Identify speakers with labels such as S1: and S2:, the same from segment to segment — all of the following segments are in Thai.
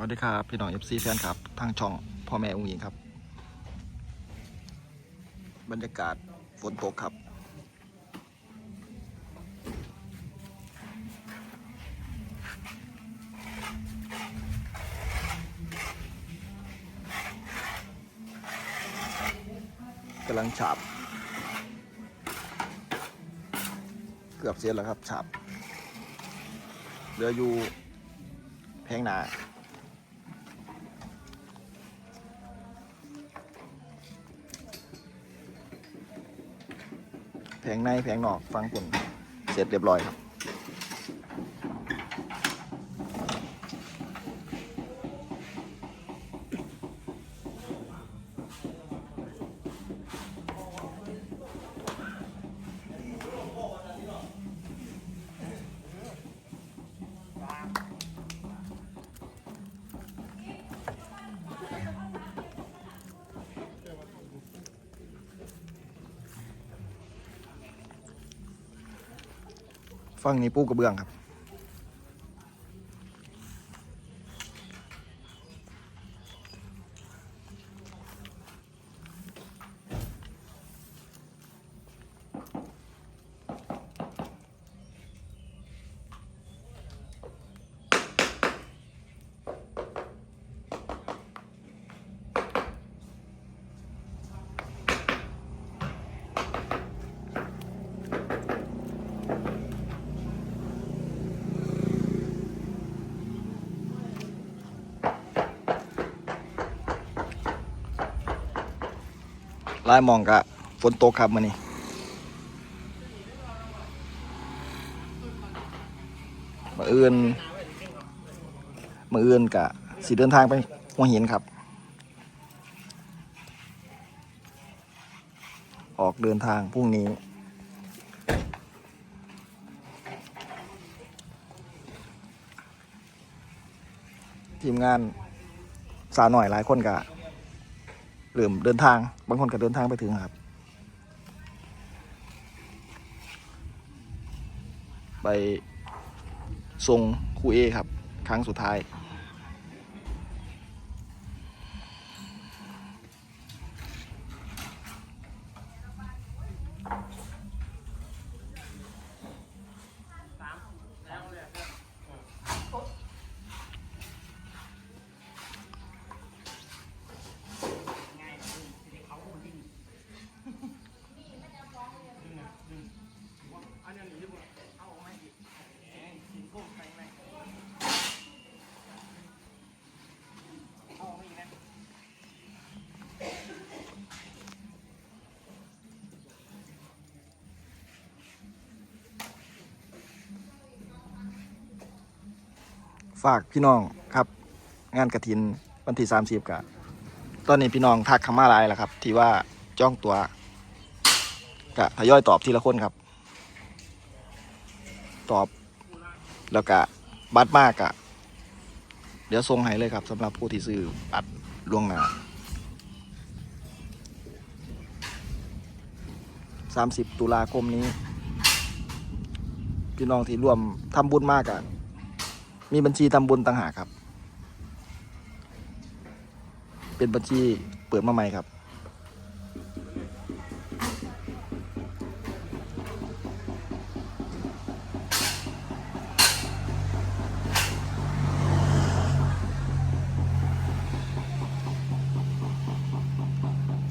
S1: วัสดีครับ พี่น้องเอฟซีแฟนครับ ทางช่องพ่อแม่องค์หญิงครับ บรรยากาศฝนตกครับ กำลังฉาบ เกือบเสร็จแล้วครับฉาบเหลืออยู่แพงหนา งในแผงนอกฟังผลเสร็จเรียบร้อยครับ ฟังนี้ปูกระเบื้องครับ ลายมองกะฝนตกครับมื่อนี้มาเอื่นมาเอื่นกะสิเดินทางไปหัวหินครับ ออกเดินทางพรุ่งนี้ทีมงานสาวหน่อยหลายคนกะ เริ่มเดินทาง บางคนก็เดินทางไปถึงครับ ไปส่งครูเอครับ ครั้งสุดท้าย ฝากพี่น้องครับ งานกระถินวันที่สามสิบกะตอนนี้พี่น้องทักคำมาลายแล้วครับ ที่ว่าจ้องตัวกะทยอยตอบทีละคนครับ ตอบแล้วก็บัตรมากอะเดี๋ยวส่งให้เลยครับสำหรับผู้ที่ซื้อบัตรล่วงหน้า30 ตุลาคมนี้ พี่น้องที่ร่วมทำบุญมากอะ มีบัญชีทำบุญต่างหากครับ เป็นบัญชีเปิดมาใหม่ครับ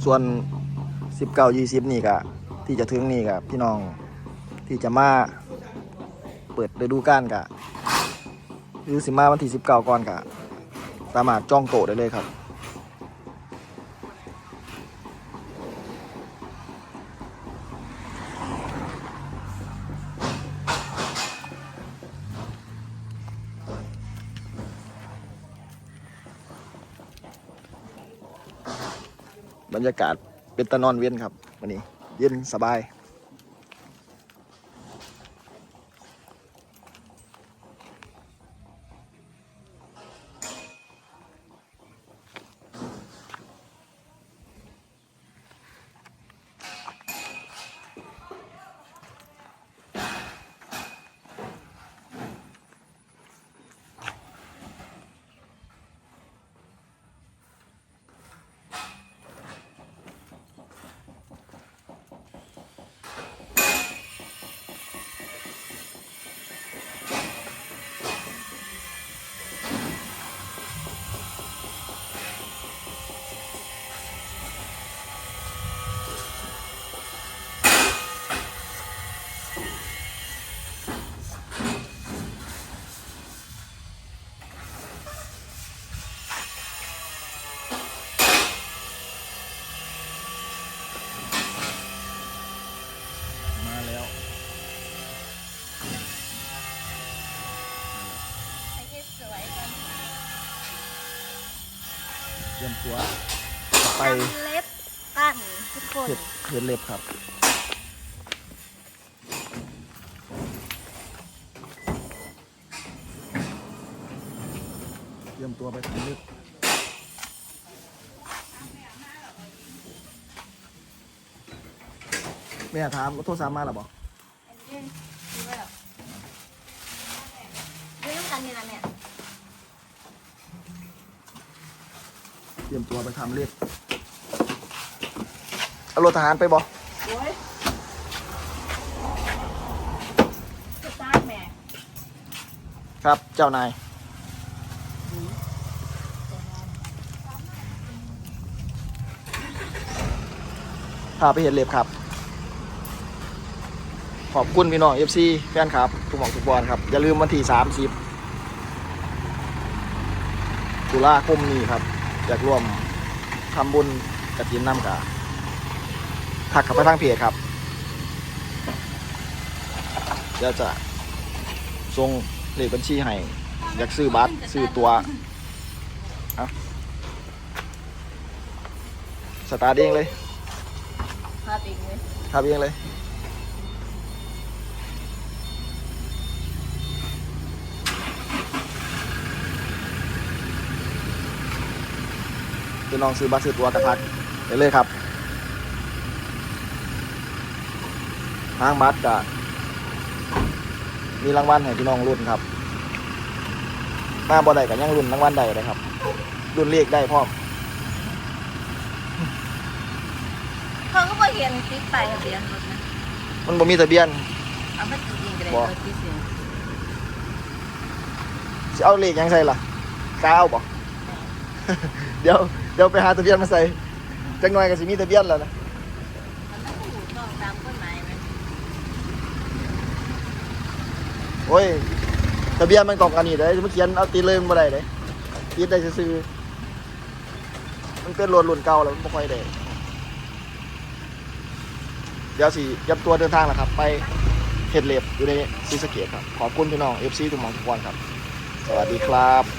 S1: ส่วน 19 20 นี่ก็ที่จะถึงนี่กับพี่น้องที่จะมาเปิดฤดูกาลกะ หรือสิมาวันที่19ก่อนกะสามารถจองโต๊ะได้เลยครับ บรรยากาศเป็นตะนอนเวียนครับวันนี้ เย็นสบาย เตรียมตัวไป
S2: ทำเล็บกันทุกคน
S1: เห็ดเห็ดเล็บครับเตรียมตัวไปทำเล็บแม่ถามโทรศัพท์มาหรอบอก
S2: เล่นดูไว้หรอเล่นกันนี่นะเนี่ย
S1: เต รียมตัวไปทำเล็บเอารถทหารไปบอก
S2: โอ้ยสตาร์ทแม่
S1: ครับ เจ้านาย พาไปเห็นเล็บครับ ขอบคุณพี่น้อง FC แฟนครับ ทุกหมองทุกบอลครับ อย่าลืมวันที่30ตุลาคมนี้ครับ อยากร่วมทำบุญกระถินน้ำกาทักเข้าไปทางเพจครับเดี๋ยวจะส่งเลขบัญชีให้อยากซื้อบัตรซื้อตัวเอาสตาร์ทเองเลย
S2: ภาพเองเลย
S1: ครับเองเลย พี่น้องซื้อบัตรซื้อตัวกระทักไปเลยครับทางบัตรก็มีรางวัลให้พี่น้องรุ่นครับมาบ่ได้กันยังรุ่นรางวัลใดเลยครับ รุ่นเลขได้พร้อม
S2: เขาก็มาเห็นติ๊กไปทะเบียนรถนะ
S1: มันบ่มีทะเบียน
S2: เอาไปจริงๆก็ได้
S1: บ่
S2: รถที่เสีย
S1: สิเอาเลขหยังใส่ล่ะกล้าเอาบ่ เดี๋ยว เดี๋ยวไปหาทะเบียนมาใส่จังหน่อยก็สิมีทะเบียนแล้วนะ
S2: มันต้องถูกต้องตามกฎหมายไหม
S1: โอ้ยทะเบียนมันกองกันนี่ได้มันเขียนเอาตีเลยมันบ่ได้เด้ตีได้ซื่อๆมันเป็นรถรุ่นเก่าแล้วมันบ่ค่อยได้เดี๋ยวสิยับตัวเดินทางแล้วครับ ไปเฮ็ดเล็บอยู่ในศรีสะเกษครับ ขอบคุณพี่น้อง FC ทุกหมองทุกคนครับ สวัสดีครับ